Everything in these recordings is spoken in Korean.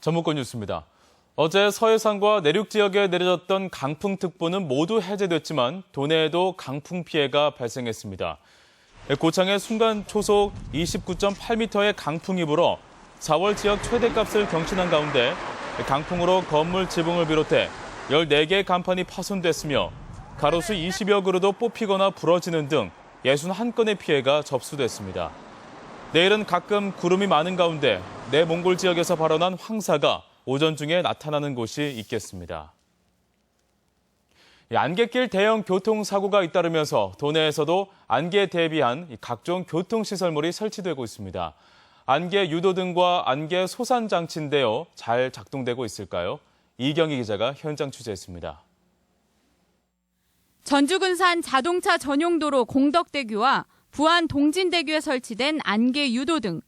전문권 뉴스입니다. 어제 서해상과 내륙 지역에 내려졌던 강풍특보는 모두 해제됐지만 도내에도 강풍 피해가 발생했습니다. 고창의 순간 초속 29.8m의 강풍이 불어 4월 지역 최대값을 경신한 가운데 강풍으로 건물 지붕을 비롯해 14개의 간판이 파손됐으며 가로수 20여 그루도 뽑히거나 부러지는 등 61건의 피해가 접수됐습니다. 내일은 가끔 구름이 많은 가운데 내몽골 지역에서 발원한 황사가 오전 중에 나타나는 곳이 있겠습니다. 안개길 대형 교통사고가 잇따르면서 도내에서도 안개에 대비한 각종 교통시설물이 설치되고 있습니다. 안개 유도등과 안개 소산 장치인데요. 잘 작동되고 있을까요? 이경희 기자가 현장 취재했습니다. 전주군산 자동차 전용도로 공덕대교와 부안 동진대교에 설치된 안개 유도 등.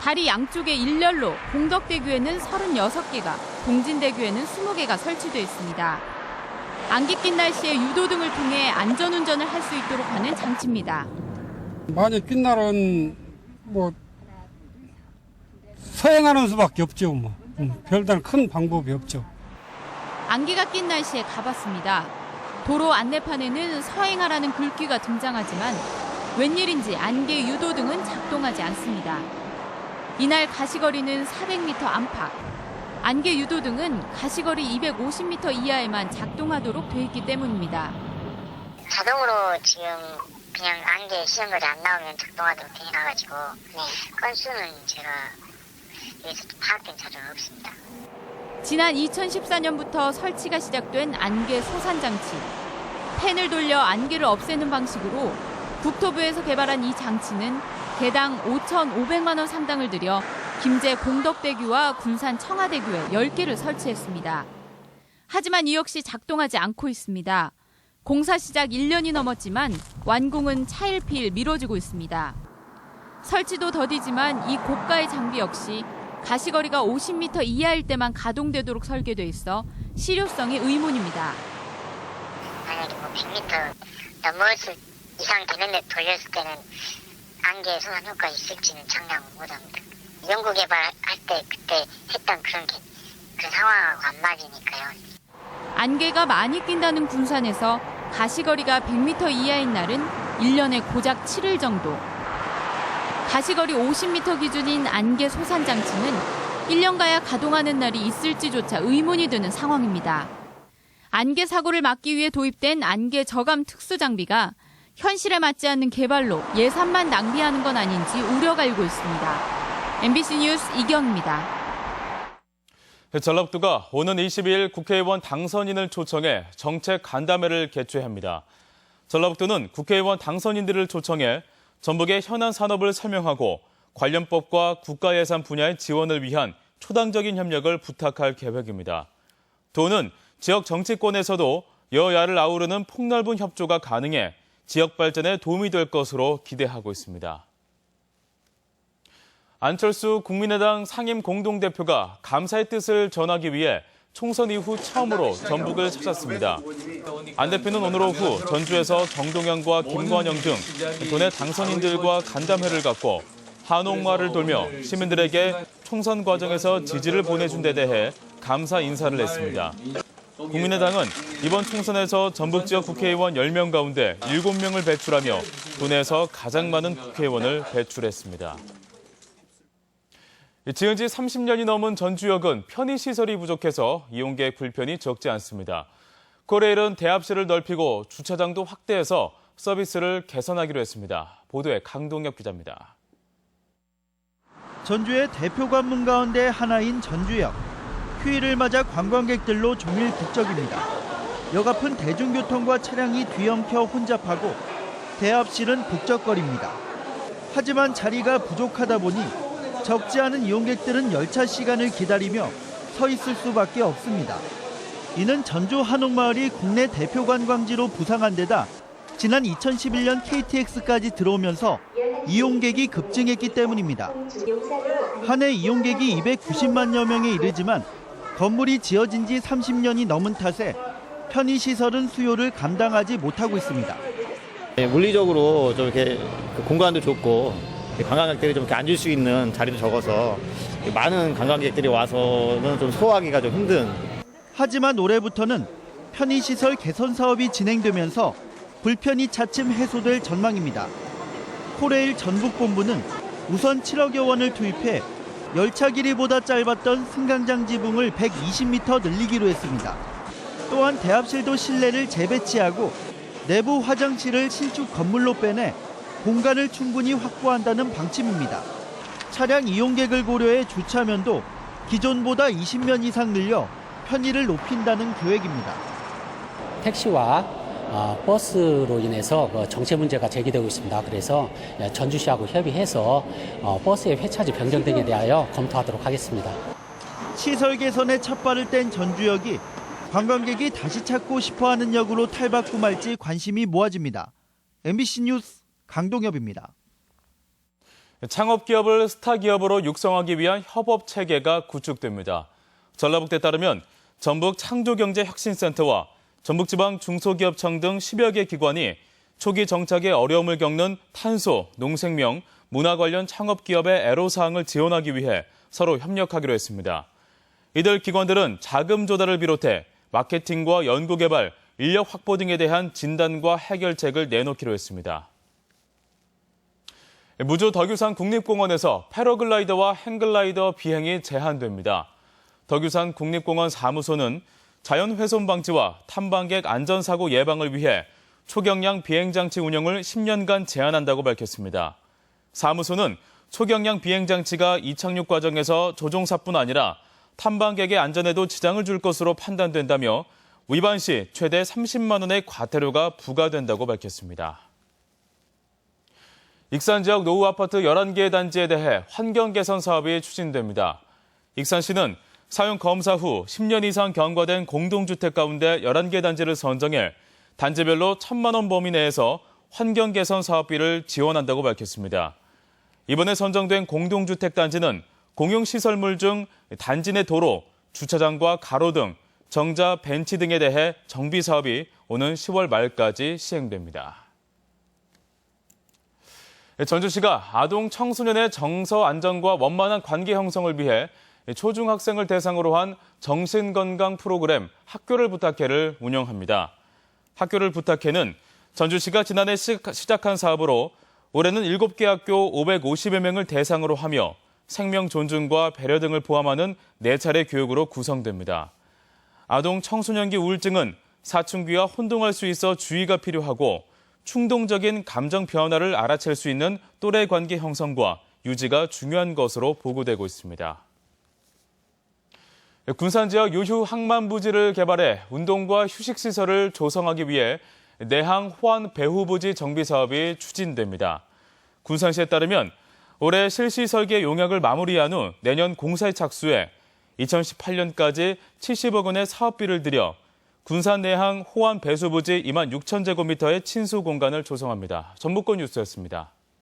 다리 양쪽에 일렬로 공덕대교에는 36개가, 동진대교에는 20개가 설치되어 있습니다. 안개 낀 날씨에 유도 등을 통해 안전운전을 할 수 있도록 하는 장치입니다. 많이 낀 날은 뭐 서행하는 수밖에 없죠. 뭐 음, 별다른 큰 방법이 없죠. 안개가 낀 날씨에 가봤습니다. 도로 안내판에는 서행하라는 글귀가 등장하지만 웬일인지 안개 유도 등은 작동하지 않습니다. 이날 가시거리는 400m 안팎. 안개 유도 등은 가시거리 250m 이하에만 작동하도록 돼 있기 때문입니다. 자동으로 지금 그냥 안개 시험물이 안 나오면 작동하도록 돼 해놔가지고 네 건수는 제가 여기서 파악된 자료는 없습니다. 지난 2014년부터 설치가 시작된 안개 소산 장치. 팬을 돌려 안개를 없애는 방식으로 국토부에서 개발한 이 장치는 개당 5,500만 원 상당을 들여 김제 공덕대교와 군산 청하대교에 10개를 설치했습니다. 하지만 이 역시 작동하지 않고 있습니다. 공사 시작 1년이 넘었지만 완공은 차일피일 미뤄지고 있습니다. 설치도 더디지만 이 고가의 장비 역시 가시거리가 50m 이하일 때만 가동되도록 설계돼 있어 실효성이 의문입니다. 만약에 뭐 100m 넘었을 이상 되는데 돌렸을 때는 안개 소산 효과 있을지는 장담 못합니다. 연구 개발할 때 그때 했던 그런 게, 그런 상황하고 안 맞으니까요. 안개가 많이 낀다는 군산에서 가시거리가 100m 이하인 날은 1년에 고작 7일 정도. 가시거리 50m 기준인 안개 소산 장치는 1년 가야 가동하는 날이 있을지조차 의문이 드는 상황입니다. 안개 사고를 막기 위해 도입된 안개 저감 특수 장비가 현실에 맞지 않는 개발로 예산만 낭비하는 건 아닌지 우려가 일고 있습니다. MBC 뉴스 이경입니다. 전라북도가 오는 22일 국회의원 당선인을 초청해 정책 간담회를 개최합니다. 전라북도는 국회의원 당선인들을 초청해 전북의 현안 산업을 설명하고 관련법과 국가예산 분야의 지원을 위한 초당적인 협력을 부탁할 계획입니다. 도는 지역 정치권에서도 여야를 아우르는 폭넓은 협조가 가능해 지역 발전에 도움이 될 것으로 기대하고 있습니다. 안철수 국민의당 상임 공동대표가 감사의 뜻을 전하기 위해 총선 이후 처음으로 전북을 찾았습니다. 안 대표는 오늘 오후 전주에서 정동영과 김관영 등 도내 당선인들과 간담회를 갖고 한옥마을을 돌며 시민들에게 총선 과정에서 지지를 보내준 데 대해 감사 인사를 했습니다. 국민의당은 이번 총선에서 전북 지역 국회의원 10명 가운데 7명을 배출하며 도내에서 가장 많은 국회의원을 배출했습니다. 지은 지 30년이 넘은 전주역은 편의시설이 부족해서 이용객 불편이 적지 않습니다. 코레일은 대합실을 넓히고 주차장도 확대해서 서비스를 개선하기로 했습니다. 보도에 강동엽 기자입니다. 전주의 대표 관문 가운데 하나인 전주역. 휴일을 맞아 관광객들로 종일 북적입니다. 역 앞은 대중교통과 차량이 뒤엉켜 혼잡하고 대합실은 북적거립니다. 하지만 자리가 부족하다 보니 적지 않은 이용객들은 열차 시간을 기다리며 서 있을 수밖에 없습니다. 이는 전주 한옥마을이 국내 대표 관광지로 부상한 데다 지난 2011년 KTX까지 들어오면서 이용객이 급증했기 때문입니다. 한 해 이용객이 290만여 명에 이르지만 건물이 지어진 지 30년이 넘은 탓에 편의시설은 수요를 감당하지 못하고 있습니다. 네, 물리적으로 좀 이렇게 그 공간도 좁고 관광객들이 좀 이렇게 앉을 수 있는 자리도 적어서 많은 관광객들이 와서는 좀 소화하기가 좀 힘든 하지만 올해부터는 편의시설 개선 사업이 진행되면서 불편이 차츰 해소될 전망입니다. 코레일 전북본부는 우선 7억여 원을 투입해 열차 길이보다 짧았던 승강장 지붕을 120m 늘리기로 했습니다. 또한 대합실도 실내를 재배치하고 내부 화장실을 신축 건물로 빼내 공간을 충분히 확보한다는 방침입니다. 차량 이용객을 고려해 주차면도 기존보다 20면 이상 늘려 편의를 높인다는 계획입니다. 택시와 어, 버스로 인해서 그 정체 문제가 제기되고 있습니다. 그래서 예, 전주시하고 협의해서 어, 버스의 회차지 변경 등에 대하여 검토하도록 하겠습니다. 시설 개선에 첫발을 뗀 전주역이 관광객이 다시 찾고 싶어하는 역으로 탈바꿈 할지 관심이 모아집니다. MBC 뉴스 강동엽입니다. 창업 기업을 스타 기업으로 육성하기 위한 협업 체계가 구축됩니다. 전라북대에 따르면 전북 창조경제혁신센터와 전북지방 중소기업청 등 10여 개 기관이 초기 정착에 어려움을 겪는 탄소, 농생명, 문화 관련 창업 기업의 애로사항을 지원하기 위해 서로 협력하기로 했습니다. 이들 기관들은 자금 조달을 비롯해 마케팅과 연구개발, 인력 확보 등에 대한 진단과 해결책을 내놓기로 했습니다. 무주 덕유산 국립공원에서 패러글라이더와 행글라이더 비행이 제한됩니다. 덕유산 국립공원 사무소는 자연훼손 방지와 탐방객 안전사고 예방을 위해 초경량 비행장치 운영을 10년간 제한한다고 밝혔습니다. 사무소는 초경량 비행장치가 이착륙 과정에서 조종사뿐 아니라 탐방객의 안전에도 지장을 줄 것으로 판단된다며 위반 시 최대 30만 원의 과태료가 부과된다고 밝혔습니다. 익산 지역 노후 아파트 11개 단지에 대해 환경 개선 사업이 추진됩니다. 익산시는 사용 검사 후 10년 이상 경과된 공동주택 가운데 11개 단지를 선정해 단지별로 1천만 원 범위 내에서 환경 개선 사업비를 지원한다고 밝혔습니다. 이번에 선정된 공동주택 단지는 공용 시설물 중 단지 내 도로, 주차장과 가로 등, 정자, 벤치 등에 대해 정비 사업이 오는 10월 말까지 시행됩니다. 전주시가 아동 청소년의 정서 안정과 원만한 관계 형성을 위해 초중학생을 대상으로 한 정신건강 프로그램 학교를 부탁해를 운영합니다. 학교를 부탁해는 전주시가 지난해 시작한 사업으로 올해는 7개 학교 550여 명을 대상으로 하며 생명 존중과 배려 등을 포함하는 4차례 교육으로 구성됩니다. 아동 청소년기 우울증은 사춘기와 혼동할 수 있어 주의가 필요하고 충동적인 감정 변화를 알아챌 수 있는 또래 관계 형성과 유지가 중요한 것으로 보고되고 있습니다. 군산 지역 유휴 항만 부지를 개발해 운동과 휴식 시설을 조성하기 위해 내항 호안 배후 부지 정비 사업이 추진됩니다. 군산시에 따르면 올해 실시 설계 용역을 마무리한 후 내년 공사에 착수해 2018년까지 70억 원의 사업비를 들여 군산 내항 호안 배수 부지 2만 6천 제곱미터의 친수 공간을 조성합니다. 전북권 뉴스였습니다.